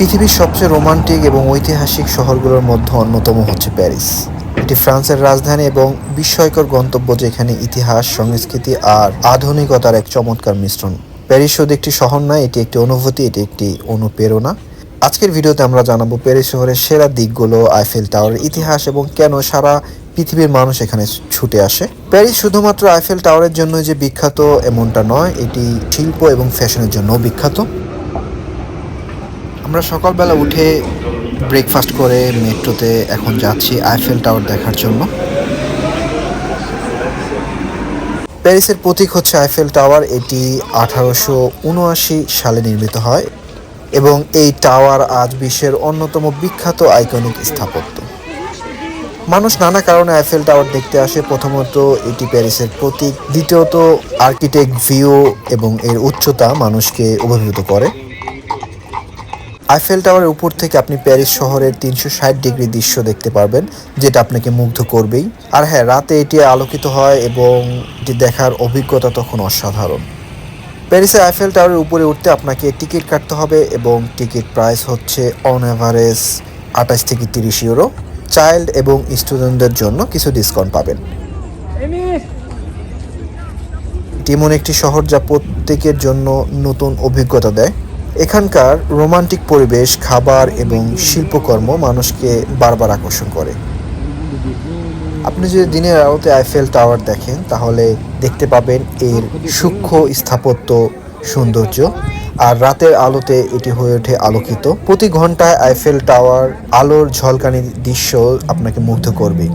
পৃথিবীর সবচেয়ে রোমান্টিক এবং ঐতিহাসিক শহরগুলোর মধ্যে অন্যতম হচ্ছে প্যারিস। এটি ফ্রান্সের রাজধানী এবং বিস্ময়কর গন্তব্য যেখানে ইতিহাস, সংস্কৃতি আর আধুনিকতার এক চমৎকার মিশ্রণ। প্যারিস শুধু একটি শহর নয়, এটি একটি অনুভূতি, এটি একটি অনুপ্রেরণা। আজকের ভিডিওতে আমরা জানাব প্যারিস শহরের সেরা দিকগুলো, আইফেল টাওয়ারের ইতিহাস এবং কেন সারা পৃথিবীর মানুষ এখানে ছুটে আসে। প্যারিস শুধুমাত্র আইফেল টাওয়ারের জন্য যে বিখ্যাত এমনটা নয়, এটি শিল্প এবং ফ্যাশনের জন্য বিখ্যাত। আমরা সকালবেলা উঠে ব্রেকফাস্ট করে মেট্রোতে এখন যাচ্ছি আইফেল টাওয়ার দেখার জন্য। প্যারিসের প্রতীক হচ্ছে আইফেল টাওয়ার এটি আঠারোশো উনআশি সালে নির্মিত হয় এবং এই টাওয়ার আজ বিশ্বের অন্যতম বিখ্যাত আইকনিক স্থাপত্য। মানুষ নানা কারণে আইফেল টাওয়ার দেখতে আসে। প্রথমত, এটি প্যারিসের প্রতীক। দ্বিতীয়ত আর্কিটেক্ট ভিউ এবং এর উচ্চতা মানুষকে অভিভূত করে। আইফেল টাওয়ারের উপর থেকে আপনি প্যারিস শহরের তিনশো ষাট ডিগ্রি দৃশ্য দেখতে পারবেন, যেটা আপনাকে মুগ্ধ করবেই। আর হ্যাঁ রাতে এটি আলোকিত হয় এবং এটি দেখার অভিজ্ঞতা তখন অসাধারণ। প্যারিসের আইফেল টাওয়ারের উপরে উঠতে আপনাকে টিকিট কাটতে হবে এবং টিকিট প্রাইস হচ্ছে অন অ্যাভারেজ আঠাশ থেকে তিরিশ ইউরো চাইল্ড এবং স্টুডেন্টদের জন্য কিছু ডিসকাউন্ট পাবেন। এটি এমন একটি শহর যা প্রত্যেকের জন্য নতুন অভিজ্ঞতা দেয়। এখানকার রোমান্টিক পরিবেশ, খাবার এবং শিল্পকর্ম মানুষকে বারবার আকর্ষণ করে। আপনি যদি দিনের আলোতে আইফেল টাওয়ার দেখেন, তাহলে দেখতে পাবেন এর সূক্ষ্ম স্থাপত্য সৌন্দর্য, আর রাতের আলোতে এটি হয়ে ওঠে আলোকিত। প্রতি ঘন্টায় আইফেল টাওয়ার আলোর ঝলকানি দৃশ্য আপনাকে মুগ্ধ করবে।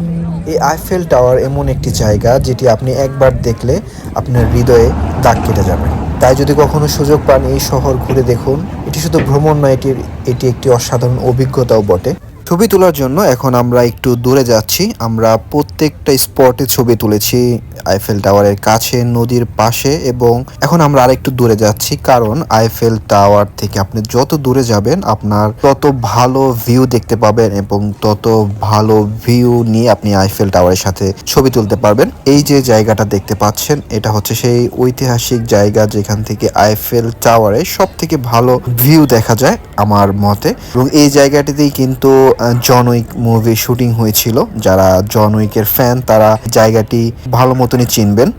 এই আইফেল টাওয়ার এমন একটি জায়গা, যেটি আপনি একবার দেখলে আপনার হৃদয়ে দাগ কেটে যাবে। তাই যদি কখনো সুযোগ পান এই শহর ঘুরে দেখুন। এটি শুধু ভ্রমণ নয় এটির এটি একটি অসাধারণ অভিজ্ঞতাও বটে। ছবি তোলার জন্য এখন আমরা একটু দূরে যাচ্ছি। আমরা প্রত্যেকটা স্পটে ছবি তুলেছি। আইফেল টাওয়ারের কাছে, নদীর পাশে এবং এখন আমরা আরেকটু দূরে যাচ্ছি কারণ আইফেল টাওয়ার থেকে আপনি যত দূরে যাবেন, আপনার তত ভালো ভিউ দেখতে পাবেন এবং তত ভালো ভিউ নিয়ে আপনি আইফেল টাওয়ারের সাথে ছবি তুলতে পারবেন। এই যে জায়গাটা দেখতে পাচ্ছেন, এটা হচ্ছে সেই ঐতিহাসিক জায়গা যেখান থেকে আইফেল টাওয়ারে সব থেকে ভালো ভিউ দেখা যায় আমার মতে। এবং এই জায়গাটিতেই কিন্তু জন উইক মুভি শুটিং হয়েছিল। যারা জন ফ্যান তারা জায়গাটি ভালো মতনই চিনবেন।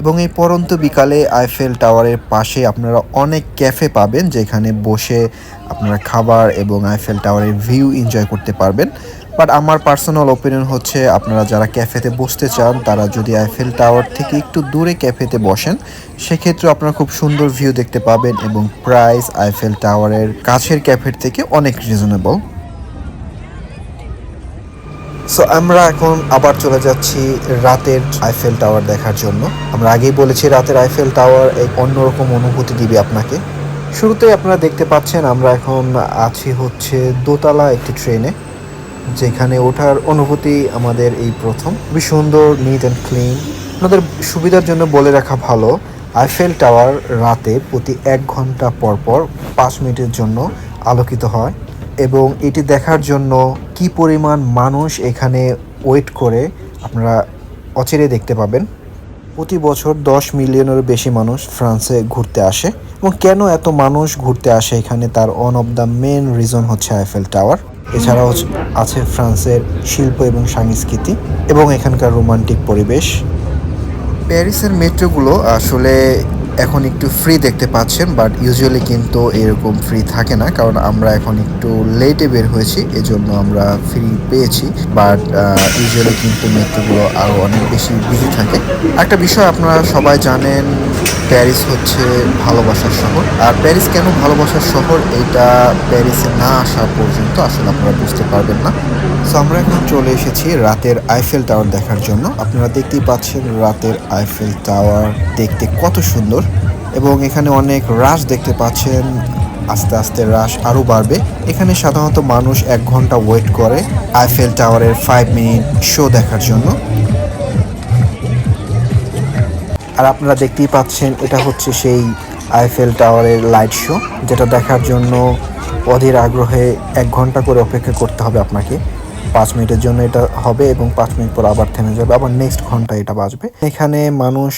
এবং এই পরন্ত বিকালে আইফেল টাওয়ারের পাশে আপনারা অনেক ক্যাফে পাবেন, যেখানে বসে আপনারা খাবার এবং আইফেল টাওয়ারের ভিউ এনজয় করতে পারবেন। বাট আমার পার্সোনাল ওপিনিয়ন হচ্ছে, আপনারা যারা ক্যাফেতে বসতে চান, তারা যদি আইফেল টাওয়ার থেকে একটু দূরে ক্যাফেতে বসেন সেক্ষেত্রে আপনারা খুব সুন্দর ভিউ দেখতে পাবেন এবং প্রাইস আইফেল টাওয়ারের কাছের ক্যাফের থেকে অনেক রিজনেবল সো আমরা এখন আবার চলে যাচ্ছি রাতের আইফেল টাওয়ার দেখার জন্য। আমরা আগেই বলেছি রাতের আইফেল টাওয়ার এক অন্যরকম অনুভূতি দিবে আপনাকে। শুরুতেই আপনারা দেখতে পাচ্ছেন আমরা এখন আছি হচ্ছে দোতলা একটি ট্রেনে, যেখানে ওঠার অনুভূতি আমাদের এই প্রথম। খুবই সুন্দর নিট অ্যান্ড ক্লিন আপনাদের সুবিধার জন্য বলে রাখা ভালো আইফেল টাওয়ার রাতে প্রতি এক ঘণ্টা পর পর পাঁচ মিনিটের জন্য আলোকিত হয়। এবং এটি দেখার জন্য কি পরিমাণ মানুষ এখানে ওয়েট করে আপনারা অচিরে দেখতে পাবেন। প্রতি বছর দশ মিলিয়নেরও বেশি মানুষ ফ্রান্সে ঘুরতে আসে এবং কেন এত মানুষ ঘুরতে আসে এখানে তার one of the main reason হচ্ছে আইফেল টাওয়ার এছাড়াও আছে ফ্রান্সের শিল্প এবং সংস্কৃতি এবং এখানকার রোমান্টিক পরিবেশ। প্যারিসের মেট্রোগুলো আসলে এখন একটু ফ্রি দেখতে পাচ্ছেন বাট ইউজুয়ালি কিন্তু এরকম ফ্রি থাকে না, কারণ আমরা এখন একটু লেটে বের হয়েছি, এজন্য আমরা ফ্রি পেয়েছি বাট ইউজুয়ালি কিন্তু মেট্রোগুলো আরও অনেক বেশি বিজি থাকে। একটা বিষয় আপনারা সবাই জানেন প্যারিস হচ্ছে ভালোবাসার শহর, আর প্যারিস কেন ভালোবাসার শহর? এটা প্যারিসে না আসা পর্যন্ত আসলে আপনারা বুঝতে পারবেন না। সো আমরা এখন চলে এসেছি রাতের আইফেল টাওয়ার দেখার জন্য। আপনারা দেখতেই পাচ্ছেন রাতের আইফেল টাওয়ার দেখতে কত সুন্দর এবং এখানে অনেক রাশ দেখতে পাচ্ছেন। আস্তে আস্তে রাশ আরও বাড়বে। এখানে সাধারণত মানুষ এক ঘণ্টা ওয়েট করে আইফেল টাওয়ারের ফাইভ মিনিট শো দেখার জন্য। আর আপনারা দেখতেই পাচ্ছেন, এটা হচ্ছে সেই আইফেল টাওয়ারের লাইট শো যেটা দেখার জন্য অধীর আগ্রহে এক ঘণ্টা করে অপেক্ষা করতে হবে আপনাকে। পাঁচ মিনিটের জন্য এটা হবে এবং পাঁচ মিনিট পর আবার থেমে যাবে। আবার নেক্সট ঘণ্টা এটা বাজবে। এখানে মানুষ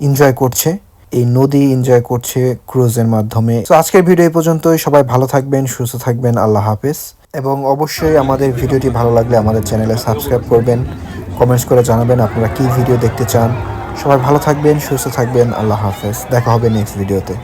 এনজয় করছে, এই নদী এনজয় করছে ক্রুজের মাধ্যমে। তো আজকের ভিডিও এই পর্যন্তই। সবাই ভালো থাকবেন, সুস্থ থাকবেন। আল্লাহ হাফেজ। এবং অবশ্যই আমাদের ভিডিওটি ভালো লাগলে আমাদের চ্যানেলে সাবস্ক্রাইব করবেন কমেন্টস করে জানাবেন আপনারা কী ভিডিও দেখতে চান। সবাই ভালো থাকবেন, সুস্থ থাকবেন। আল্লাহ হাফেজ। দেখা হবে নেক্সট ভিডিওতে